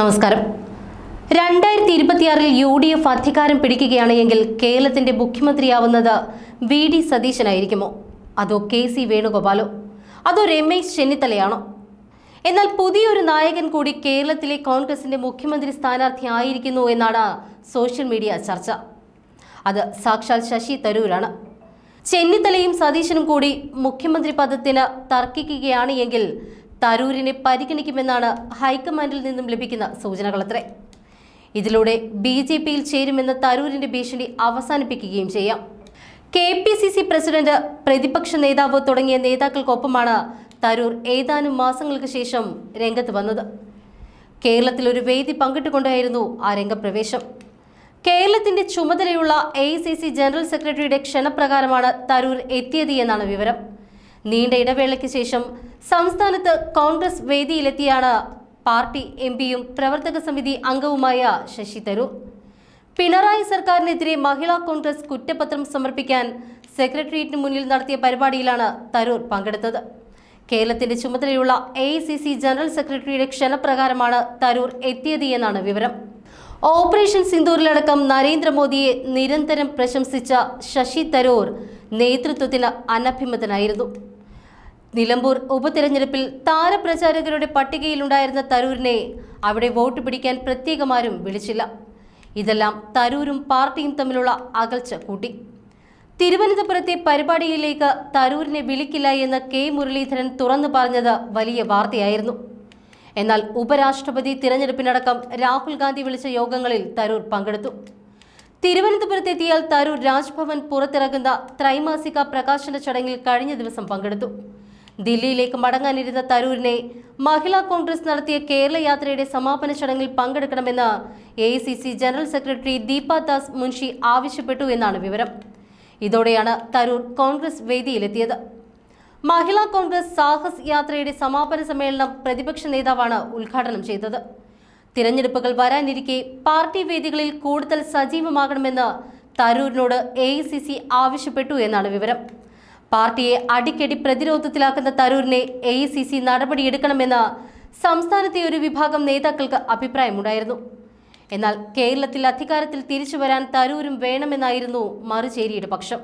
നമസ്കാരം. രണ്ടായിരത്തി ഇരുപത്തിയാറിൽ യു ഡി എഫ് അധികാരം പിടിക്കുകയാണ് എങ്കിൽ കേരളത്തിന്റെ മുഖ്യമന്ത്രിയാവുന്നത് വി ഡി സതീശനായിരിക്കുമോ? അതോ കെ സി വേണുഗോപാലോ? അതോ രമേശ് ചെന്നിത്തലയാണോ? എന്നാൽ പുതിയൊരു നായകൻ കൂടി കേരളത്തിലെ കോൺഗ്രസിന്റെ മുഖ്യമന്ത്രി സ്ഥാനാർത്ഥി ആയിരിക്കുന്നു എന്നാണ് സോഷ്യൽ മീഡിയ ചർച്ച. അത് സാക്ഷാൽ ശശി തരൂരാണ്. ചെന്നിത്തലയും സതീശനും കൂടി മുഖ്യമന്ത്രി പദത്തിന് തർക്കിക്കുകയാണ് എങ്കിൽ തരൂരിനെ പരിഗണിക്കുമെന്നാണ് ഹൈക്കമാൻഡിൽ നിന്നും ലഭിക്കുന്ന സൂചനകളത്രേ. ഇതിലൂടെ ബി ജെ പിയിൽ ചേരുമെന്ന തരൂരിന്റെ ഭീഷണി അവസാനിപ്പിക്കുകയും ചെയ്യാം. K P C C president പ്രതിപക്ഷ നേതാവ് തുടങ്ങിയ നേതാക്കൾക്കൊപ്പമാണ് തരൂർ ഏതാനും മാസങ്ങൾക്ക് ശേഷം രംഗത്ത് വന്നത്. കേരളത്തിൽ ഒരു വേദി പങ്കിട്ടുകൊണ്ടായിരുന്നു ആ രംഗപ്രവേശം. കേരളത്തിന്റെ ചുമതലയുള്ള എ ജനറൽ സെക്രട്ടറിയുടെ ക്ഷണപ്രകാരമാണ് തരൂർ എത്തിയത് എന്നാണ് വിവരം. നീണ്ട ഇടവേളയ്ക്ക് ശേഷം സംസ്ഥാനത്ത് കോൺഗ്രസ് വേദിയിലെത്തിയാണ് പാർട്ടി എം പിയും പ്രവർത്തക സമിതി അംഗവുമായ ശശി തരൂർ. പിണറായി സർക്കാരിനെതിരെ മഹിളാ കോൺഗ്രസ് കുറ്റപത്രം സമർപ്പിക്കാൻ സെക്രട്ടേറിയറ്റിന് മുന്നിൽ നടത്തിയ പരിപാടിയിലാണ് തരൂർ പങ്കെടുത്തത്. കേരളത്തിന്റെ ചുമതലയുള്ള എ ജനറൽ സെക്രട്ടറിയുടെ ക്ഷണപ്രകാരമാണ് തരൂർ എത്തിയത് എന്നാണ് വിവരം. ഓപ്പറേഷൻ സിന്ദൂരിലടക്കം നരേന്ദ്രമോദിയെ നിരന്തരം പ്രശംസിച്ച ശശി തരൂർ നേതൃത്വത്തിന് അനഭിമതനായിരുന്നു. നിലമ്പൂർ ഉപതെരഞ്ഞെടുപ്പിൽ താരപ്രചാരകരുടെ പട്ടികയിലുണ്ടായിരുന്ന തരൂരിനെ അവിടെ വോട്ട് പിടിക്കാൻ പ്രത്യേകമാരും വിളിച്ചില്ല. ഇതെല്ലാം തരൂരും പാർട്ടിയും തമ്മിലുള്ള അകൽച്ച കൂട്ടി. തിരുവനന്തപുരത്തെ പരിപാടിയിലേക്ക് തരൂരിനെ വിളിക്കില്ല എന്ന് കെ. മുരളീധരൻ തുറന്നു പറഞ്ഞത് വലിയ വാർത്തയായിരുന്നു. എന്നാൽ ഉപരാഷ്ട്രപതി തിരഞ്ഞെടുപ്പിനടക്കം രാഹുൽ ഗാന്ധി വിളിച്ച യോഗങ്ങളിൽ തരൂർ പങ്കെടുത്തു. തിരുവനന്തപുരത്തെത്തിയാൽ തരൂർ രാജ്ഭവൻ പുറത്തിറങ്ങുന്ന ത്രൈമാസിക പ്രകാശന ചടങ്ങിൽ കഴിഞ്ഞ ദിവസം പങ്കെടുത്തു. ദില്ലിയിലേക്ക് മടങ്ങാനിരുന്ന തരൂരിനെ മഹിളാ കോൺഗ്രസ് നടത്തിയ കേരള യാത്രയുടെ സമാപന ചടങ്ങിൽ പങ്കെടുക്കണമെന്ന് A general secretary Deepa Das Munshi ആവശ്യപ്പെട്ടു എന്നാണ് വിവരം. ഇതോടെയാണ് തരൂർ കോൺഗ്രസ് വേദിയിലെത്തിയത്. മഹിളാ കോൺഗ്രസ് സാഹസ് യാത്രയുടെ സമാപന സമ്മേളനം പ്രതിപക്ഷ നേതാവാണ് ഉദ്ഘാടനം ചെയ്തത്. തിരഞ്ഞെടുപ്പുകൾ വരാനിരിക്കെ പാർട്ടി വേദികളിൽ കൂടുതൽ സജീവമാകണമെന്ന് തരൂരിനോട് എ ആവശ്യപ്പെട്ടു എന്നാണ് വിവരം. പാർട്ടിയെ അടിക്കടി പ്രതിരോധത്തിലാക്കുന്ന തരൂരിനെ എ സി സി നടപടിയെടുക്കണമെന്ന് സംസ്ഥാനത്തെ ഒരു വിഭാഗം നേതാക്കൾക്ക് അഭിപ്രായമുണ്ടായിരുന്നു. എന്നാൽ കേരളത്തിൽ അധികാരത്തിൽ തിരിച്ചു വരാൻ തരൂരും വേണമെന്നായിരുന്നു മറുചേരിയുടെ പക്ഷം.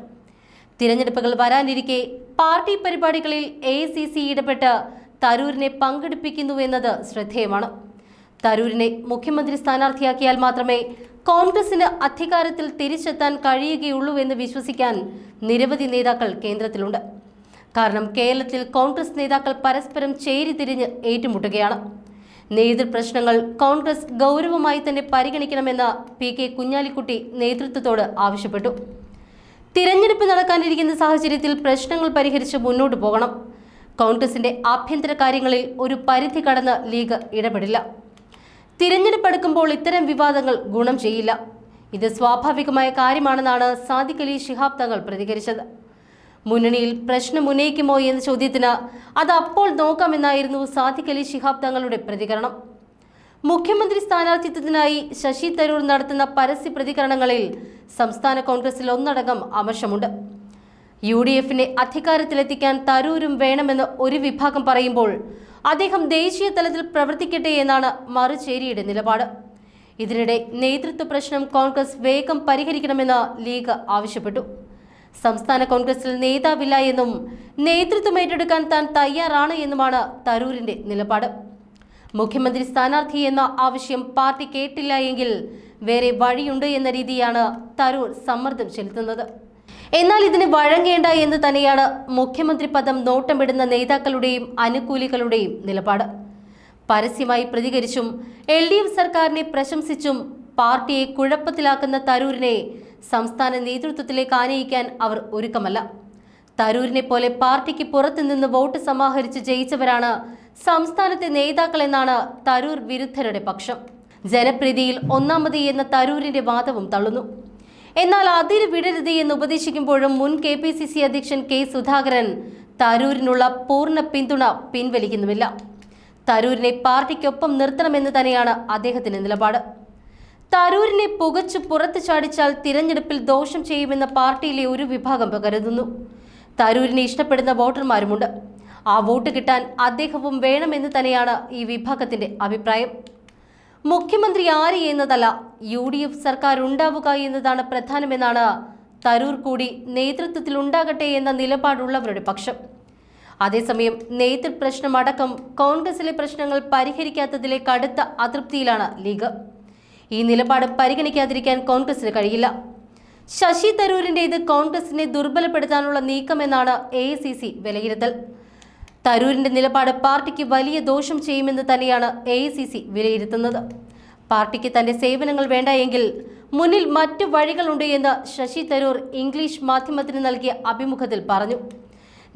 തിരഞ്ഞെടുപ്പുകൾ വരാനിരിക്കെ പാർട്ടി പരിപാടികളിൽ എ സി സി ഇടപെട്ട് തരൂരിനെ പങ്കെടുപ്പിക്കുന്നുവെന്നത് ശ്രദ്ധേയമാണ്. തരൂരിനെ മുഖ്യമന്ത്രി സ്ഥാനാർത്ഥിയാക്കിയാൽ മാത്രമേ കോൺഗ്രസിന് അധികാരത്തിൽ തിരിച്ചെത്താൻ കഴിയുകയുള്ളൂ എന്ന് വിശ്വസിക്കാൻ നിരവധി നേതാക്കൾ കേന്ദ്രത്തിലുണ്ട്. കാരണം കേരളത്തിൽ കോൺഗ്രസ് നേതാക്കൾ പരസ്പരം ചേരിതിരിഞ്ഞ് ഏറ്റുമുട്ടുകയാണ്. നേതൃപ്രശ്നങ്ങൾ കോൺഗ്രസ് ഗൗരവമായി തന്നെ പരിഗണിക്കണമെന്ന് പി കെ കുഞ്ഞാലിക്കുട്ടി നേതൃത്വത്തോട് ആവശ്യപ്പെട്ടു. തിരഞ്ഞെടുപ്പ് നടക്കാനിരിക്കുന്ന സാഹചര്യത്തിൽ പ്രശ്നങ്ങൾ പരിഹരിച്ച് മുന്നോട്ട് പോകണം. കോൺഗ്രസിന്റെ ആഭ്യന്തര കാര്യങ്ങളിൽ ഒരു പരിധി കടന്ന് ലീഗ് ഇടപെടില്ല. തിരഞ്ഞെടുപ്പ് അടുക്കുമ്പോൾ ഇത്തരം വിവാദങ്ങൾ ഗുണം ചെയ്യില്ല. ഇത് സ്വാഭാവികമായ കാര്യമാണെന്നാണ് സാദിഖ് അലി ശിഹാബ് തങ്ങൾ പ്രതികരിച്ചത്. മുന്നണിയിൽ പ്രശ്നം ഉന്നയിക്കുമോ എന്ന ചോദ്യത്തിന് അത് അപ്പോൾ നോക്കാമെന്നായിരുന്നു സാദിഖ് അലി ശിഹാബ് തങ്ങളുടെ പ്രതികരണം. മുഖ്യമന്ത്രി സ്ഥാനാർത്ഥിത്വത്തിനായി ശശി തരൂർ നടത്തുന്ന പരസ്യ പ്രതികരണങ്ങളിൽ സംസ്ഥാന കോൺഗ്രസിൽ ഒന്നടങ്കം അമർഷമുണ്ട്. യു ഡി എഫിനെ അധികാരത്തിലെത്തിക്കാൻ തരൂരും വേണമെന്ന് ഒരു വിഭാഗം പറയുമ്പോൾ അദ്ദേഹം ദേശീയ തലത്തിൽ പ്രവർത്തിക്കട്ടെ എന്നാണ് മറുചേരിയുടെ നിലപാട്. ഇതിനിടെ നേതൃത്വ പ്രശ്നം കോൺഗ്രസ് വേഗം പരിഹരിക്കണമെന്ന് ലീഗ് ആവശ്യപ്പെട്ടു. സംസ്ഥാന കോൺഗ്രസിൽ നേതാവില്ല എന്നും നേതൃത്വം ഏറ്റെടുക്കാൻ താൻ തയ്യാറാണ് എന്നുമാണ് തരൂരിന്റെ നിലപാട്. മുഖ്യമന്ത്രി സ്ഥാനാർത്ഥി എന്ന ആവശ്യം പാർട്ടി കേട്ടില്ല എങ്കിൽ വേറെ വഴിയുണ്ട് എന്ന രീതിയാണ് തരൂർ സമ്മർദ്ദം ചെലുത്തുന്നത്. എന്നാൽ ഇതിന് വഴങ്ങേണ്ട എന്ന് തന്നെയാണ് മുഖ്യമന്ത്രി പദം നോട്ടമിടുന്ന നേതാക്കളുടെയും അനുകൂലികളുടെയും നിലപാട്. പരസ്യമായി പ്രതികരിച്ചും എൽ ഡി എഫ് സർക്കാരിനെ പ്രശംസിച്ചും പാർട്ടിയെ കുഴപ്പത്തിലാക്കുന്ന തരൂരിനെ സംസ്ഥാന നേതൃത്വത്തിലേക്ക് ആനയിക്കാൻ അവർ ഒരുക്കമല്ല. തരൂരിനെ പോലെ പാർട്ടിക്ക് പുറത്തുനിന്ന് വോട്ട് സമാഹരിച്ച് ജയിച്ചവരാണ് സംസ്ഥാനത്തെ നേതാക്കളെന്നാണ് തരൂർ വിരുദ്ധരുടെ പക്ഷം. ജനപ്രീതിയിൽ ഒന്നാമത് എന്ന തരൂരിന്റെ വാദവും തള്ളുന്നു. എന്നാൽ അതിര് വിടരുത് എന്ന് ഉപദേശിക്കുമ്പോഴും മുൻ കെ പി സി സി അധ്യക്ഷൻ കെ സുധാകരൻ തരൂരിനുള്ള പൂർണ പിന്തുണ പിൻവലിക്കുന്നുമില്ല. തരൂരിനെ പാർട്ടിക്കൊപ്പം നിർത്തണമെന്ന് തന്നെയാണ് അദ്ദേഹത്തിന്റെ നിലപാട്. തരൂരിനെ പുകച്ചു പുറത്തു ചാടിച്ചാൽ തിരഞ്ഞെടുപ്പിൽ ദോഷം ചെയ്യുമെന്ന പാർട്ടിയിലെ ഒരു വിഭാഗം കരുതുന്നു തരൂരിനെ ഇഷ്ടപ്പെടുന്ന വോട്ടർമാരുമുണ്ട്. ആ വോട്ട് കിട്ടാൻ അദ്ദേഹവും വേണമെന്ന് തന്നെയാണ് ഈ വിഭാഗത്തിന്റെ അഭിപ്രായം. മുഖ്യമന്ത്രി ആര് എന്നതല്ല യു ഡി എഫ് സർക്കാർ ഉണ്ടാവുക എന്നതാണ് പ്രധാനമെന്നാണ് തരൂർ കൂടി നേതൃത്വത്തിൽ ഉണ്ടാകട്ടെ എന്ന നിലപാടുള്ളവരുടെ പക്ഷം. അതേസമയം നേതൃപ്രശ്നമടക്കം കോൺഗ്രസിലെ പ്രശ്നങ്ങൾ പരിഹരിക്കാത്തതിലെ കടുത്ത അതൃപ്തിയിലാണ് ലീഗ്. ഈ നിലപാട് പരിഗണിക്കാതിരിക്കാൻ കോൺഗ്രസിന് കഴിയില്ല. ശശി തരൂരിന്റേത് കോൺഗ്രസിനെ ദുർബലപ്പെടുത്താനുള്ള നീക്കമെന്നാണ് എ വിലയിരുത്തൽ. തരൂരിന്റെ നിലപാട് പാർട്ടിക്ക് വലിയ ദോഷം ചെയ്യുമെന്ന് തന്നെയാണ് എ വിലയിരുത്തുന്നത്. പാർട്ടിക്ക് തന്റെ സേവനങ്ങൾ വേണ്ട എങ്കിൽ മുന്നിൽ മറ്റു വഴികളുണ്ട് എന്ന് ശശി തരൂർ ഇംഗ്ലീഷ് മാധ്യമത്തിന് നൽകിയ അഭിമുഖത്തിൽ പറഞ്ഞു.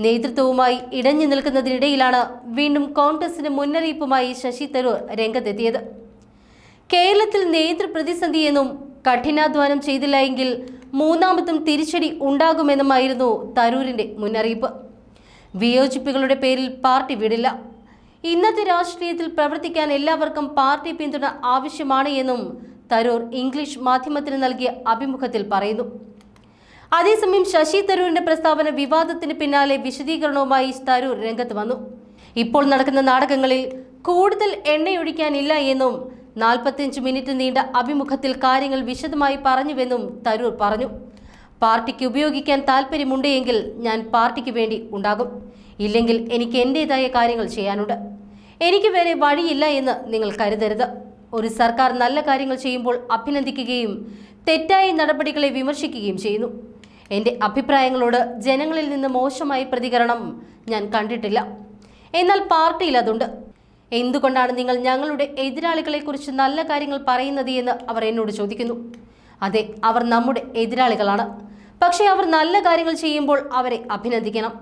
നേതൃത്വവുമായി ഇടഞ്ഞു നിൽക്കുന്നതിനിടയിലാണ് വീണ്ടും കോൺഗ്രസിന് മുന്നറിയിപ്പുമായി ശശി തരൂർ രംഗത്തെത്തിയത്. കേരളത്തിൽ നേതൃപ്രതിസന്ധിയെന്നും കഠിനാധ്വാനം ചെയ്തില്ല എങ്കിൽ മൂന്നാമതും തിരിച്ചടി ഉണ്ടാകുമെന്നുമായിരുന്നു തരൂരിന്റെ മുന്നറിയിപ്പ്. വിയോജിപ്പുകളുടെ പേരിൽ പാർട്ടി വിടില്ല. ഇന്നത്തെ രാഷ്ട്രീയത്തിൽ പ്രവർത്തിക്കാൻ എല്ലാവർക്കും പാർട്ടി പിന്തുണ ആവശ്യമാണ് എന്നും തരൂർ ഇംഗ്ലീഷ് മാധ്യമത്തിന് നൽകിയ അഭിമുഖത്തിൽ പറയുന്നു. അതേസമയം ശശി തരൂരിന്റെ പ്രസ്താവന വിവാദത്തിന് പിന്നാലെ വിശദീകരണവുമായി തരൂർ രംഗത്ത് വന്നു. ഇപ്പോൾ നടക്കുന്ന നാടകങ്ങളിൽ കൂടുതൽ എണ്ണയൊഴിക്കാനില്ല എന്നും നാൽപ്പത്തിയഞ്ച് മിനിറ്റ് നീണ്ട അഭിമുഖത്തിൽ കാര്യങ്ങൾ വിശദമായി പറഞ്ഞുവെന്നും തരൂർ പറഞ്ഞു. പാർട്ടിക്ക് ഉപയോഗിക്കാൻ താല്പര്യമുണ്ട് എങ്കിൽ ഞാൻ പാർട്ടിക്ക് വേണ്ടി ഉണ്ടാകും. ഇല്ലെങ്കിൽ എനിക്ക് എന്റെതായ കാര്യങ്ങൾ ചെയ്യാനുണ്ട്. എനിക്ക് വേറെ വഴിയില്ല എന്ന് നിങ്ങൾ കരുതരുത്. ഒരു സർക്കാർ നല്ല കാര്യങ്ങൾ ചെയ്യുമ്പോൾ അഭിനന്ദിക്കുകയും തെറ്റായ നടപടികളെ വിമർശിക്കുകയും ചെയ്യുന്നു. എന്റെ അഭിപ്രായങ്ങളോട് ജനങ്ങളിൽ നിന്ന് മോശമായ പ്രതികരണം ഞാൻ കണ്ടിട്ടില്ല. എന്നാൽ പാർട്ടിയിൽ അതുണ്ട്. എന്തുകൊണ്ടാണ് നിങ്ങൾ ഞങ്ങളുടെ എതിരാളികളെക്കുറിച്ച് നല്ല കാര്യങ്ങൾ പറയുന്നത് എന്ന് അവർ എന്നോട് ചോദിക്കുന്നു. അതെ അവർ നമ്മുടെ എതിരാളികളാണ്. പക്ഷേ അവർ നല്ല കാര്യങ്ങൾ ചെയ്യുമ്പോൾ അവരെ അഭിനന്ദിക്കണം.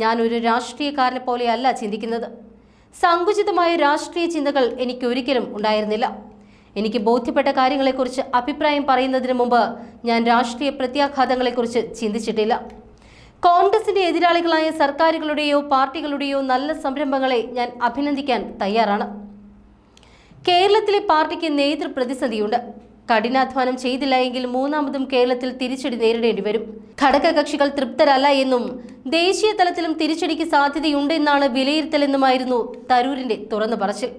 ഞാൻ ഒരു രാഷ്ട്രീയക്കാരനെ പോലെയല്ല ചിന്തിക്കുന്നത്. സങ്കുചിതമായ രാഷ്ട്രീയ ചിന്തകൾ എനിക്ക് ഒരിക്കലും ഉണ്ടായിരുന്നില്ല. എനിക്ക് ബോധ്യപ്പെട്ട കാര്യങ്ങളെക്കുറിച്ച് അഭിപ്രായം പറയുന്നതിന് മുമ്പ് ഞാൻ രാഷ്ട്രീയ പ്രത്യാഘാതങ്ങളെക്കുറിച്ച് ചിന്തിച്ചിട്ടില്ല. കോൺഗ്രസിന്റെ എതിരാളികളായ സർക്കാരുകളുടെയോ പാർട്ടികളുടെയോ നല്ല സംരംഭങ്ങളെ ഞാൻ അഭിനന്ദിക്കാൻ തയ്യാറാണ്. കേരളത്തിലെ പാർട്ടിക്ക് നേതൃപ്രതിസന്ധിയുണ്ട്. കഠിനാധ്വാനം ചെയ്തില്ല എങ്കിൽ മൂന്നാമതും കേരളത്തിൽ തിരിച്ചടി നേരിടേണ്ടി വരും. ഘടകകക്ഷികൾ തൃപ്തരല്ല എന്നും ദേശീയ തലത്തിലും തിരിച്ചടിക്ക് സാധ്യതയുണ്ടെന്നാണ് വിലയിരുത്തലെന്നുമായിരുന്നു തരൂരിന്റെ തുറന്നു പറച്ചിൽ.